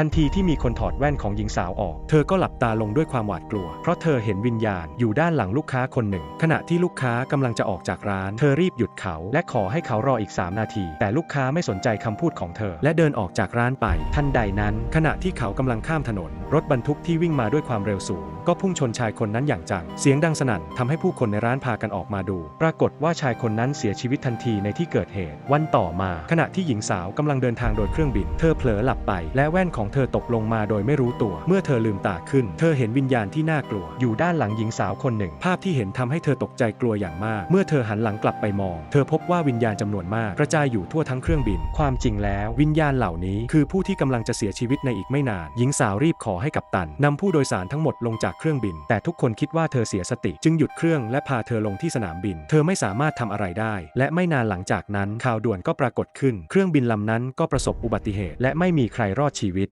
ทันทีที่มีคนถอดแว่นของหญิงสาวออก เธอก็หลับตาลงด้วยความหวาดกลัว เพราะเธอเห็นวิญญาณอยู่ด้านหลังลูกค้าคนหนึ่ง ขณะที่ลูกค้ากำลังจะออกจากร้าน เธอรีบหยุดเขา และขอให้เขารออีก 3 นาที แต่ลูกค้าไม่สนใจคำพูดของเธอ และเดินออกจากร้านไป ทันใดนั้น ขณะที่เขากำลังข้ามถนน รถบรรทุกที่วิ่งมาด้วยความเร็วสูง ก็พุ่งชนชายคนนั้นอย่างจัง เสียงดังสนั่นทำให้ผู้คนในร้านพากันออกมาดู ปรากฏว่าชายคนนั้นเสียชีวิตทันทีในที่เกิดเหตุ วันต่อมา ขณะที่หญิงสาวกำลังเดินทางโดยเครื่องบิน เธอเผลอหลับไป และแว่นของเธอตกลงมาโดยไม่รู้ตัว เมื่อเธอลืมตาขึ้น เธอเห็นวิญญาณที่น่ากลัว อยู่ด้านหลังหญิงสาวคนหนึ่ง ภาพที่เห็นทำให้เธอตกใจกลัวอย่างมาก เมื่อเธอหันหลังกลับไปมอง เธอพบว่าวิญญาณจำนวนมากกระจายอยู่ทั่วทั้งเครื่องบิน ความจริงแล้ววิญญาณเหล่านี้ คือผู้ที่กำลังจะเสียชีวิตในอีกไม่นาน หญิงสาวรีบขอให้กัปตันนำผู้โดยสารทั้งหมดลงจากเครื่องบิน แต่ทุกคนคิดว่าเธอเสียสติ จึงหยุดเครื่องและพาเธอลงที่สนามบิน เธอไม่สามารถทำอะไรได้ และไม่นานหลังจากนั้นข่าวด่วนก็ปรากฏขึ้น เครื่องบินลำนั้นก็ประสบอุบัติเหตุ และไม่มีใครรอดชีวิต